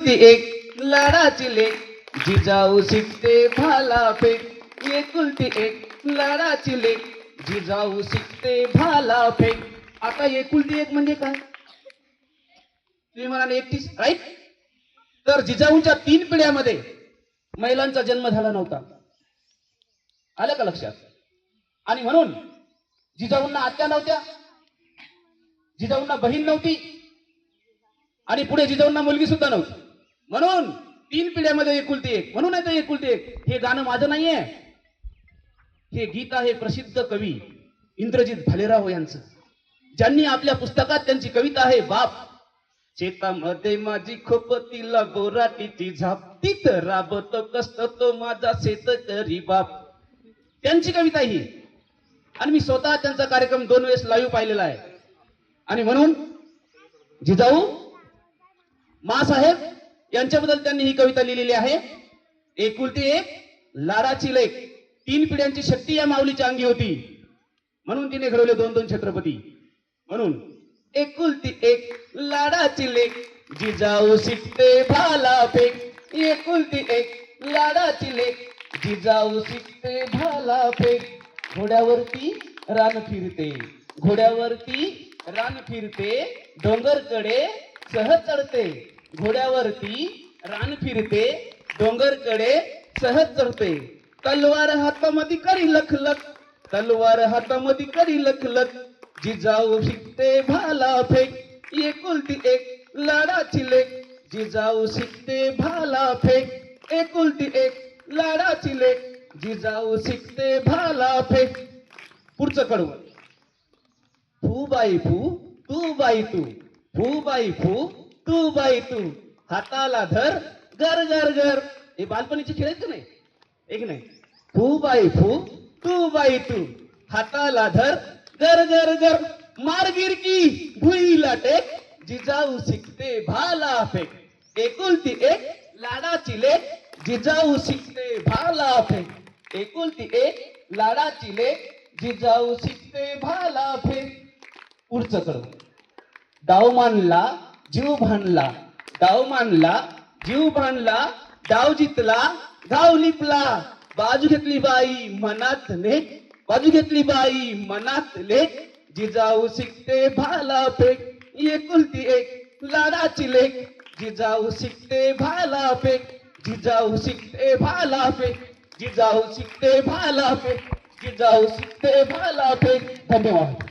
ती एक लाडाची लेख जिजाऊ शिकते भाला फेक एकुलती एक लाडाची लेख जिजाऊ शिकते भाला फेक आता एकुलती एक म्हणजे काय? तुम्ही म्हणाले एकतीस राईट तर जिजाऊंच्या तीन पिढ्यामध्ये महिलांचा जन्म झाला नव्हता. आलं का लक्षात? आणि म्हणून जिजाऊंना आत्या नव्हत्या जिजाऊंना बहीण नव्हती आणि पुढे जिजाऊंना मुलगी सुद्धा नव्हती. म्हणून तीन पिढ्यामध्ये एकुलती एक म्हणून आहे ते एकुलती एक. हे गाणं माझं नाहीये. हे गीत आहे प्रसिद्ध कवी इंद्रजित भालेराव यांचं. ज्यांनी आपल्या पुस्तकात त्यांची कविता आहे बाप. शेतामध्ये माझी खोप तिला बोराटीची झाप. तीत राबतो कसत तो माझा शेतकरी बाप. त्यांची कविता ही. आणि मी स्वतः त्यांचा कार्यक्रम दोन वेळेस लाईव्ह पाहिलेला आहे. आणि म्हणून जिजाऊ मासाहेब यांच्याबद्दल त्यांनी ही कविता लिहिलेली आहे. एकुलती एक लाडाची लेख. तीन पिढ्यांची शक्ती या माऊलीच्या अंगी होती. म्हणून तिने घडवले दोन दोन छत्रपती. म्हणून एकुलती एक लाडाची लेख. जिजाऊ शिकते भाला फेक. एकुलती एक लाडाची लेख. जिजाऊ शिकते भाला फेक. घोड्यावरती रान फिरते. घोड्यावरती रान फिरते. डोंगरकडे सहज चढते. घोड्यावरती रान फिरते डोंगरकडे सहज चढते. तलवार हातामध्ये करी लखलख तलवार हातामध्ये करी लखलख. जिजाऊ शिकते भाला फेक एकुलती एक लाडाची लेख. जिजाऊ शिकते भाला फेक एकुलती एक लाडाची लेख. जिजाऊ शिकते भाला फेक. पुढचं कडवं. फू बाई फू तू बाई तू. फू बाई फू तू बाई तू. हाताला धर गर गर गर. हे बालपणीचे खेळ आहेत का नाही? एक नाही? फू बाई फू तू बाई तू. हाताला धर गर गर गर. मार गिरकी भुईला टेक जिजाऊ शिकते भाला फेक. एकुलती एक लाडाची लेख जिजाऊ शिकते भाला फेक. एकुलती एक लाडाची लेख जिजाऊ शिकते भाला फेक. पुढचं करू. डाव मानला जीव भांडला डाव मानला जीव भांडला डाव जितला गाव लिपला. बाजू घेतली बाई मनात लेख बाजू घेतली बाई मनात लेख जिजाऊ शिकते भाला फेक. एकुलती एक लाडाची लेख जिजाऊ शिकते भाला फेक. जिजाऊ शिकते भाला फेक. जिजाऊ शिकते भाला फेक. जिजाऊ शिकते भाला फेक. धन्यवाद.